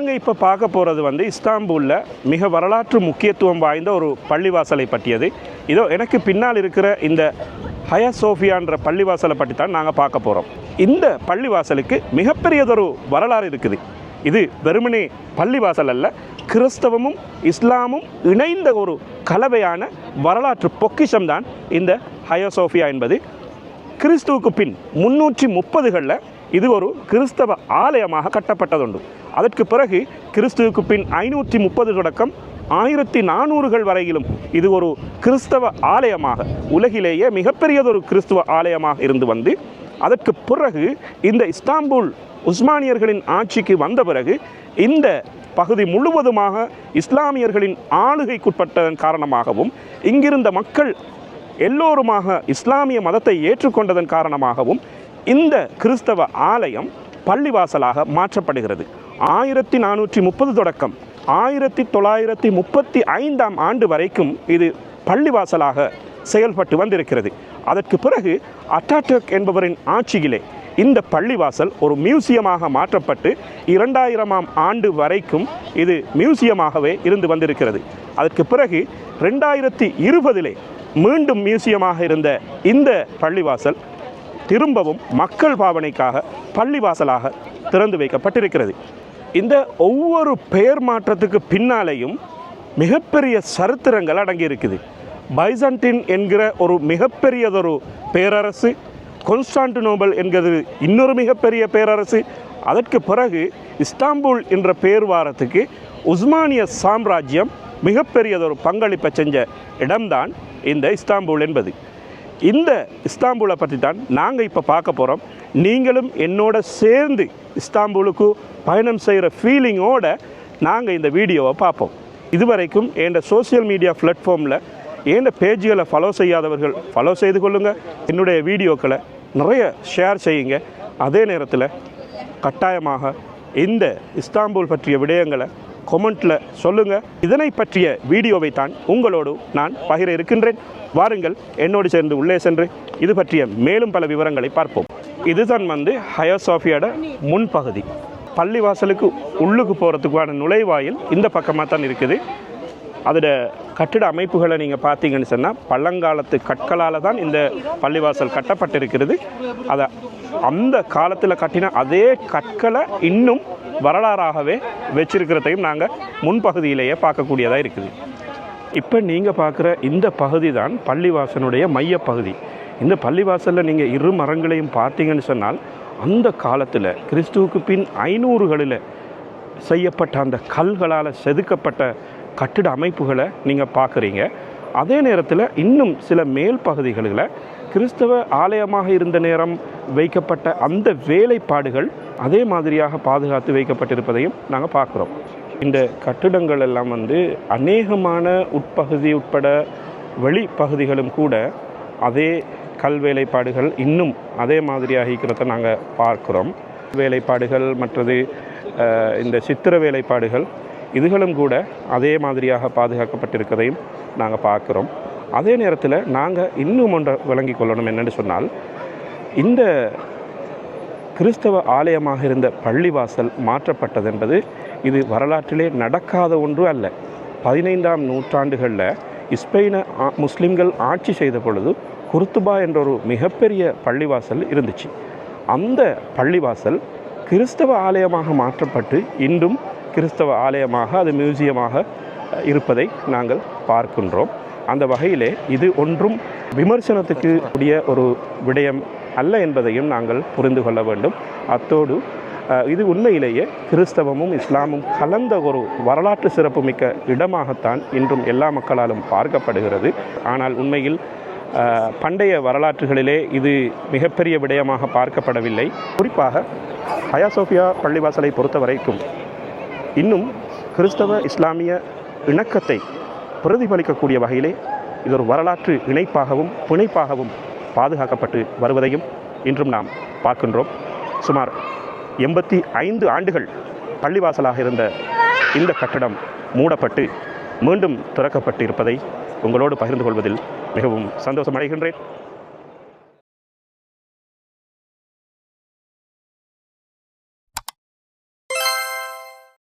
நாங்கள் இப்போ பார்க்க போகிறது வந்து இஸ்தாம்பூலில் மிக வரலாற்று முக்கியத்துவம் வாய்ந்த ஒரு பள்ளிவாசலை பற்றியது. இதோ எனக்கு பின்னால் இருக்கிற இந்த ஹயா சோஃபியான்ற பள்ளிவாசலை பற்றி தான் நாங்கள் பார்க்க போகிறோம் இந்த பள்ளிவாசலுக்கு மிகப்பெரியதொரு வரலாறு இருக்குது. இது வெறுமனே பள்ளிவாசல் அல்ல கிறிஸ்தவமும் இஸ்லாமும் இணைந்த ஒரு கலவையான வரலாற்று பொக்கிஷம்தான் இந்த ஹயோசோஃபியா என்பது. கிறிஸ்துவுக்கு பின் முன்னூற்றி முப்பதுகளில் இது ஒரு கிறிஸ்தவ ஆலயமாக கட்டப்பட்டதுண்டு. அதற்கு பிறகு கிறிஸ்துவுக்கு பின் ஐநூற்றி முப்பது தொடக்கம் ஆயிரத்தி நானூறுகள் வரையிலும் இது ஒரு கிறிஸ்தவ ஆலயமாக உலகிலேயே மிகப்பெரியதொரு கிறிஸ்துவ ஆலயமாக இருந்து வந்து அதற்கு பிறகு இந்த இஸ்தாம்பூல் உஸ்மானியர்களின் ஆட்சிக்கு வந்த பிறகு இந்த பகுதி முழுவதுமாக இஸ்லாமியர்களின் ஆளுகைக்குட்பட்டதன் காரணமாகவும் இங்கிருந்த மக்கள் எல்லோருமாக இஸ்லாமிய மதத்தை ஏற்றுக்கொண்டதன் காரணமாகவும் இந்த கிறிஸ்தவ ஆலயம் பள்ளிவாசலாக மாற்றப்படுகிறது. ஆயிரத்தி நானூற்றி முப்பது தொடக்கம். ஆயிரத்தி தொள்ளாயிரத்தி முப்பத்தி ஐந்தாம் ஆண்டு வரைக்கும் இது பள்ளிவாசலாக செயல்பட்டு வந்திருக்கிறது. அதற்கு பிறகு அட்டாட்டக் என்பவரின் ஆட்சியிலே இந்த பள்ளிவாசல் ஒரு மியூசியமாக மாற்றப்பட்டு இரண்டாயிரமாம் ஆண்டு வரைக்கும் இது மியூசியமாகவே இருந்து வந்திருக்கிறது. அதற்கு பிறகு ரெண்டாயிரத்தி இருபதிலே மீண்டும் மியூசியமாக இருந்த இந்த பள்ளிவாசல் திரும்பவும் மக்கள் பாவனைக்காக பள்ளிவாசலாக திறந்து வைக்கப்பட்டிருக்கிறது. இந்த ஒவ்வொரு பெயர் மாற்றத்துக்கு பின்னாலேயும் மிகப்பெரிய சரித்திரங்கள் அடங்கியிருக்குது. பைசன்டின் பைசண்டின் என்கிற ஒரு மிகப்பெரியதொரு பேரரசு கொன்ஸ்டான்டினோபல் என்கிறது இன்னொரு மிகப்பெரிய பேரரசு. அதற்கு பிறகு இஸ்தாம்பூல் என்ற பேர் வாரத்துக்கு உஸ்மானிய சாம்ராஜ்யம் மிகப்பெரியதொரு பங்களிப்பை செஞ்ச இடம்தான் இந்த இஸ்தாம்பூல் என்பது. இந்த இஸ்தாம்பூலை பற்றி தான் நாங்கள் இப்போ பார்க்க போகிறோம் நீங்களும் என்னோட சேர்ந்து இஸ்தாம்பூலுக்கு பயணம் செய்கிற ஃபீலிங்கோட நாங்கள் இந்த வீடியோவை பார்ப்போம். இதுவரைக்கும் என் சோஷியல் மீடியா பிளாட்ஃபார்மில் என் பேஜுகளை ஃபாலோ செய்யாதவர்கள் ஃபாலோ செய்து கொள்ளுங்கள் என்னுடைய வீடியோக்களை நிறைய ஷேர் செய்யுங்க. அதே நேரத்தில் கட்டாயமாக இந்த இஸ்தாம்பூல் பற்றிய விடயங்களை கொமெண்ட்டில் சொல்லுங்கள் இதனை பற்றிய வீடியோவை தான் உங்களோடு நான் பகிர இருக்கின்றேன். வாருங்கள் என்னோடு சேர்ந்து உள்ளே சென்று இது பற்றிய மேலும் பல விவரங்களை பார்ப்போம். இதுதான் வந்து ஹயோசாஃபியோட முன்பகுதி. பள்ளிவாசலுக்கு உள்ளுக்கு போகிறதுக்கான நுழைவாயில் இந்த பக்கமாக தான் இருக்குது. அதோட கட்டிட அமைப்புகளை நீங்கள் பார்த்தீங்கன்னு சொன்னால் பழங்காலத்து கற்களால் தான் இந்த பள்ளிவாசல் கட்டப்பட்டிருக்கிறது. அதை அந்த காலத்தில் கட்டின அதே கற்களை இன்னும் வரலாறாகவே வச்சிருக்கிறதையும் நாங்கள் முன்பகுதியிலேயே பார்க்கக்கூடியதாக இருக்குது. இப்போ நீங்கள் பார்க்குற இந்த பகுதி தான் பள்ளிவாசனுடைய மையப்பகுதி. இந்த பள்ளிவாசலில் நீங்கள் இரு மரங்களையும் பார்த்தீங்கன்னு சொன்னால் அந்த காலத்தில் கிறிஸ்துவுக்கு பின் ஐநூறுகளில் செய்யப்பட்ட அந்த கல்களால் செதுக்கப்பட்ட கட்டிட அமைப்புகளை நீங்கள் பார்க்குறீங்க. அதே நேரத்தில் இன்னும் சில மேல் பகுதிகளில் கிறிஸ்தவ ஆலயமாக இருந்த நேரம் வைக்கப்பட்ட அந்த வேலைப்பாடுகள் அதே மாதிரியாக பாதுகாத்து வைக்கப்பட்டிருப்பதையும் நாங்கள் பார்க்குறோம். இந்த கட்டிடங்கள் எல்லாம் வந்து அநேகமான உட்பகுதி உட்பட வெளிப்பகுதிகளும் கூட அதே கல் வேலைப்பாடுகள் இன்னும் அதே மாதிரியாக இருக்கிறத நாங்கள் பார்க்குறோம். வேலைப்பாடுகள் மற்றது இந்த சித்திர வேலைப்பாடுகள் இதுகளும் கூட அதே மாதிரியாக பாதுகாக்கப்பட்டிருக்கிறதையும் நாங்கள் பார்க்குறோம். அதே நேரத்தில் நாங்கள் இன்னும் ஒன்றை விளங்கிக் கொள்ளணும் என்னென்னு சொன்னால் இந்த கிறிஸ்தவ ஆலயமாக இருந்த பள்ளிவாசல் மாற்றப்பட்டது என்பது இது வரலாற்றிலே நடக்காத ஒன்று அல்ல. பதினைந்தாம் நூற்றாண்டுகளில் ஸ்பெயினை முஸ்லீம்கள் ஆட்சி செய்த பொழுது குருத்துபா என்ற ஒரு மிகப்பெரிய பள்ளிவாசல் இருந்துச்சு. அந்த பள்ளிவாசல் கிறிஸ்தவ ஆலயமாக மாற்றப்பட்டு இன்றும் கிறிஸ்தவ ஆலயமாக அது மியூசியமாக இருப்பதை நாங்கள் பார்க்கின்றோம். அந்த வகையிலே இது ஒன்றும் விமர்சனத்துக்கு உடைய ஒரு விடயம் அல்ல என்பதையும் நாங்கள் புரிந்து கொள்ள வேண்டும். அத்தோடு இது உண்மையிலேயே கிறிஸ்தவமும் இஸ்லாமும் கலந்த ஒரு வரலாற்று சிறப்புமிக்க இடமாகத்தான் இன்றும் எல்லா மக்களாலும் பார்க்கப்படுகிறது. ஆனால் உண்மையில் பண்டைய வரலாற்றுகளிலே இது மிகப்பெரிய விடயமாக பார்க்கப்படவில்லை. குறிப்பாக ஹயாசோஃபியா பள்ளிவாசலை பொறுத்த வரைக்கும் இன்னும் கிறிஸ்தவ இஸ்லாமிய இணக்கத்தை பிரதிபலிக்கக்கூடிய வகையிலே இது ஒரு வரலாற்று இணைப்பாகவும் பிணைப்பாகவும் பாதுகாக்கப்பட்டு வருவதையும் இன்றும் நாம் பார்க்கின்றோம். சுமார் எண்பத்தி ஐந்து ஆண்டுகள் பள்ளிவாசலாக இருந்த இந்த கட்டடம் மூடப்பட்டு மீண்டும் திறக்கப்பட்டு இருப்பதை உங்களோடு பகிர்ந்து கொள்வதில் மிகவும் சந்தோஷம் அடைகின்றேன்